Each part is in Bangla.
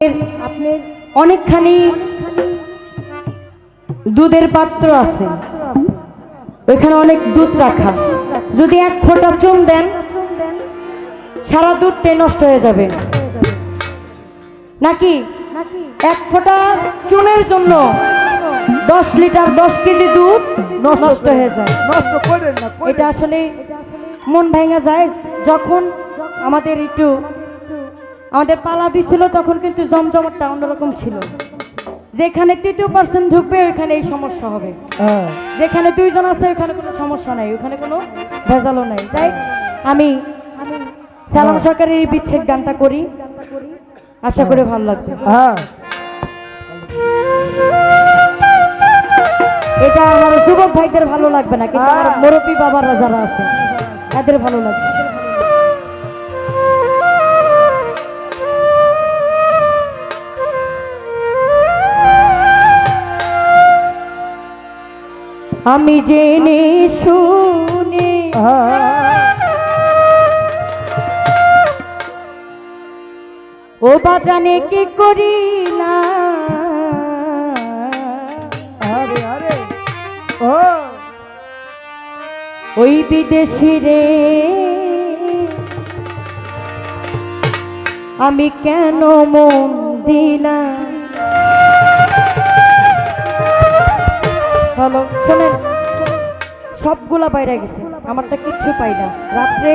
আপনার অনেকখানি দুধের পাত্র আছে। ওইখানে অনেক দুধ রাখা। যদি এক ফোঁটা চুন দেন সারা দুধটাই নষ্ট হয়ে যাবে। নাকি? এক ফোঁটা চুনের জন্য দশ লিটার দশ কেজি দুধ নষ্ট হয়ে যায়। এটা আসলে মন ভেঙে যায়। যখন আমাদের একটু আমাদের পালা দিছিল তখন কিন্তু জমজমাটটা অন্যরকম ছিল। যেখানে তৃতীয় পার্সেন্ট ঢুকবে ওইখানে এই সমস্যা হবে। হ্যাঁ। যেখানে দুইজন আছে ওখানে কোনো সমস্যা নাই ওখানে কোনো ভেজালও নাই। তাই আমি সালাম সরকারের এই বিচ্ছেদ গানটা করি। আশা করে ভালো লাগবে। হ্যাঁ। এটা আমার যুবক ভাইদের ভালো লাগবে না কিন্তু আমার হ্যাঁ। মুরব্বী বাবারা যারা আছে এদের ভালো লাগবে। আমি জেনে শুনে। ও বাজানে কি করি না? আরে আরে। ও। ওই বিদেশি রে। আমি কেন মন দিনা হ্যালো শোনেন সবগুলা বাইরে গেছে আমারটা কিচ্ছু পাই না। রাত্রে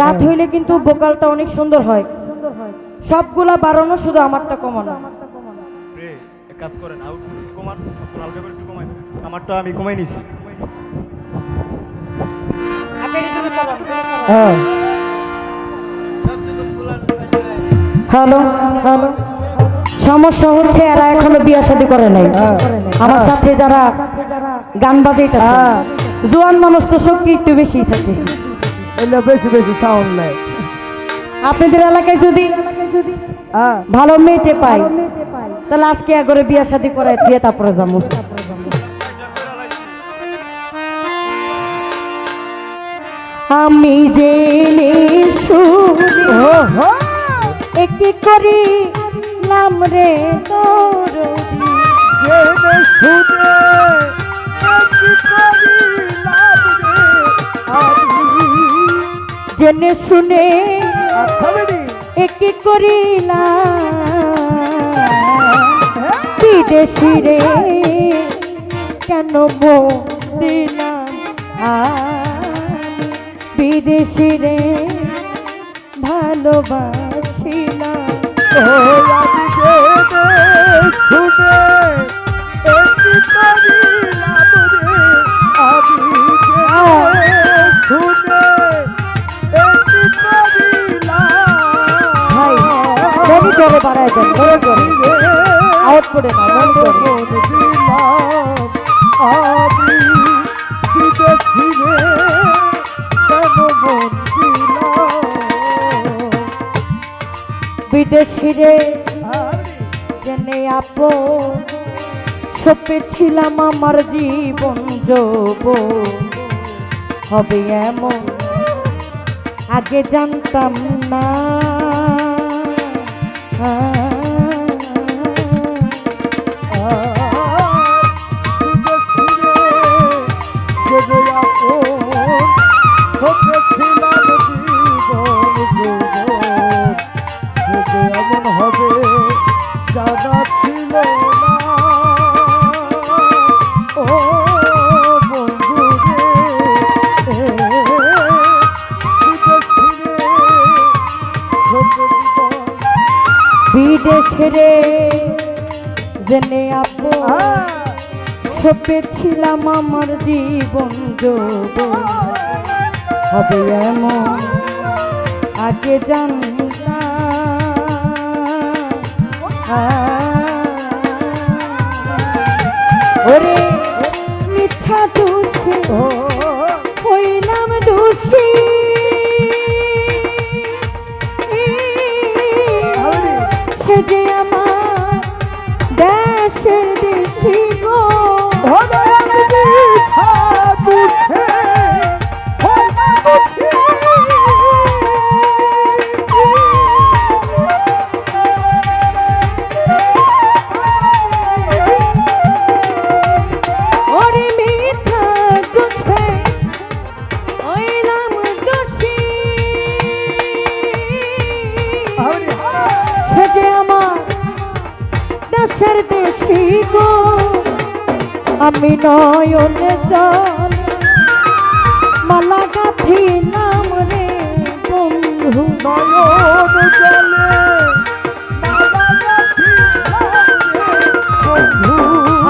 রাত হইলে কিন্তু বোকালটা অনেক সুন্দর হয়। সবগুলা বাড়ানো শুধু আমারটা কমানো। রে এক কাজ করেন আউটপুট কমান হালকা করে একটু কমাই আমারটা আমি কমাই নিছি। হ্যাঁ। Hello hello. সমস্যা হচ্ছে এরা এখনও বিয়া শাদী করে নাই। হ্যাঁ। আমার সাথে যারা গান বাজাইতেছে হ্যাঁ। জোয়ান মানুষ তো শক্তি একটু বেশি থাকে। বেশি বেশি সাউন্ড নাই আপনাদের এলাকায় যদি হ্যাঁ। ভালো মেয়েটে পাই তাহলে আজকে একবারে বিয়া শাদী করাই দিয়ে তারপরে যাব। আমি জেনে শুনি ও হো একে করি? নাম রে তোর জেনে শুনে জেনে শুনে আচ্ছা বেডি একে করি না? বিদেশি রে কেন দিলাম বিদেশি রে ভালোবাসি মনিটরে বাড়ায় দেন মনিটরে আউট করে না বিদেশি রে আপো সপেছিলাম আমার জীবন যোগ হবে এমন আগে জানতাম না। রে জেনে আপো সপেছিলাম আমার জীবন যোগ হবে এমন আগে জানতাম। ওরে মিথ্যা দোষে দেশের দেশি গো, আমি নয়নে জল। মালা গাঁথিলাম রে বন্ধু নয়ন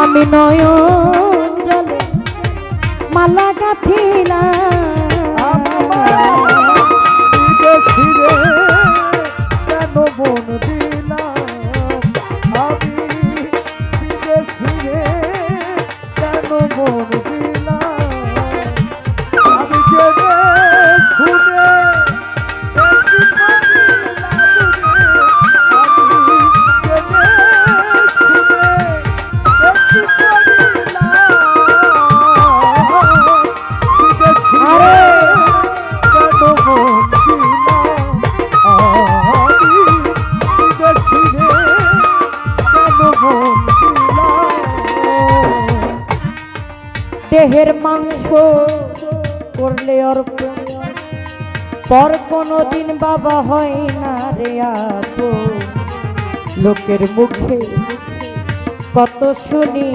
আমি নয়ন জলে। মালা গাঁথিলাম দেহের মাংস করলে অর্পণ। পর কোনো দিন বাবা হয় না রে আপো লোকের মুখে কত শুনি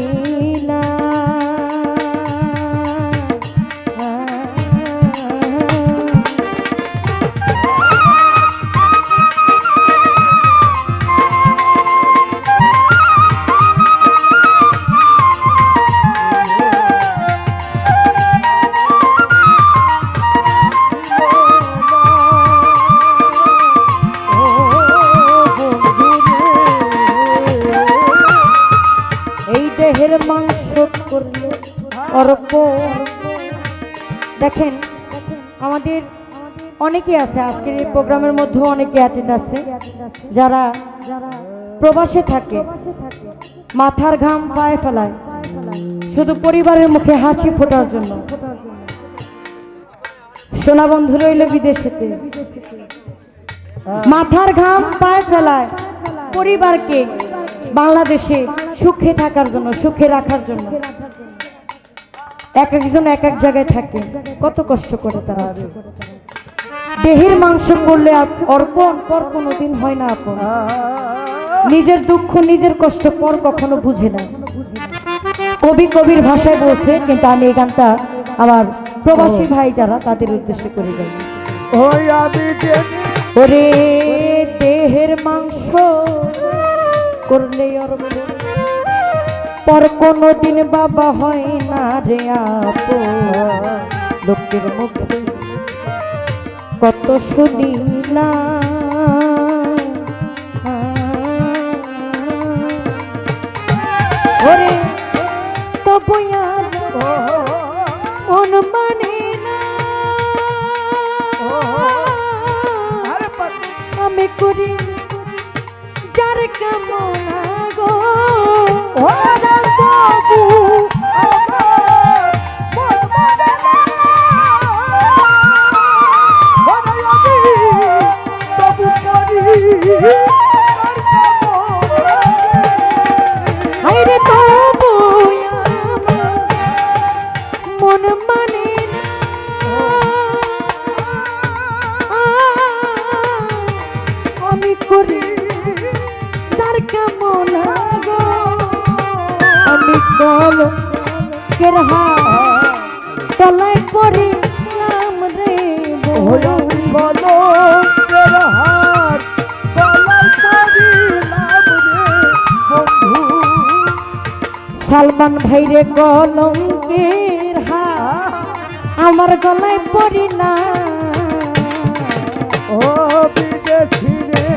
মাংস করলে। অর্প দেখেন, আমাদের অনেকে আছে, আজকের এই প্রোগ্রামের মধ্যে অনেকে অ্যাটেন্ড আছে, যারা প্রবাসে থাকে, মাথার ঘাম পায়ে ফেলায়, শুধু পরিবারের মুখে হাসি ফোটার জন্য। সোনা বন্ধু রইল বিদেশেতে। মাথার ঘাম পায়ে ফেলায় পরিবারকে বাংলাদেশে সুখে থাকার জন্য সুখে রাখার জন্য। এক একজন এক এক জায়গায় থাকে। কত কষ্ট করে তারা দেহের মাংস করলে অর্পণ পর কোনোদিন হয় না আপন। নিজের দুঃখ নিজের কষ্ট পর কখনো বুঝে না। কবি কবির ভাষায় বলছে কিন্তু আমি এই গানটা আমার প্রবাসী ভাই যারা তাদের উদ্দেশ্যে করে যাই ওরে দেহের মাংস করলে অর্পণ পর কোনো দিন বাবা হয় না রে আপো। লোকের মুখে কত শুনিলাম। ওরে তবু আর মন মানে না। আমি করি যার কামনা গো। কল কেরহা তলায় করি নাম রে। আমি বলো তোর হাত গলায় পড়িলাম রে বন্ধু। সালমান কলঙ্কের হাত আমার গলায় পড়ি না। ও বিদেশি রে।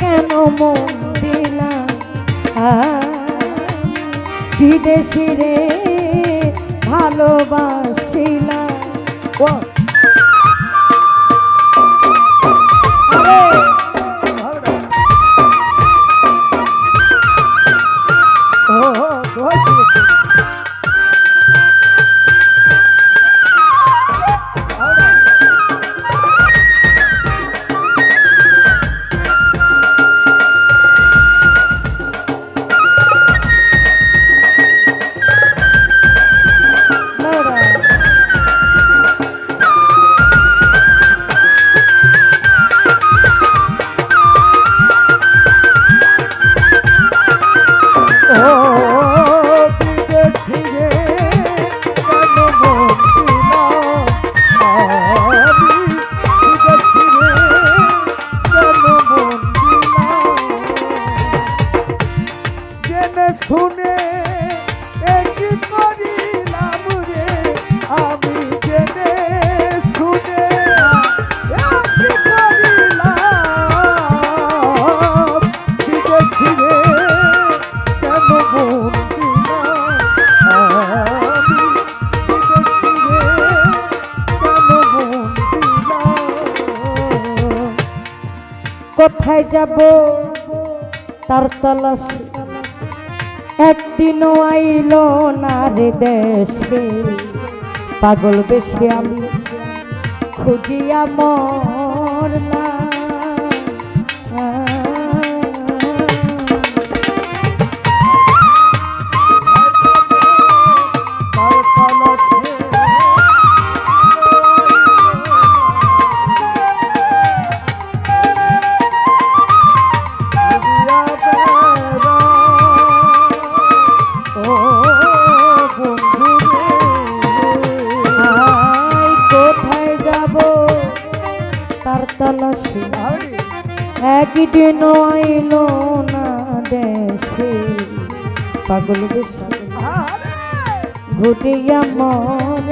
কেন মন বিদেশি রে ভালোবাসিলাম যাব তার তলস একদিনও আইল না রে দেশে। পাগল বেশি আমি খুঁজিয়া মর একদিন আইলো না দেশে। পাগল ঘটিয়া মর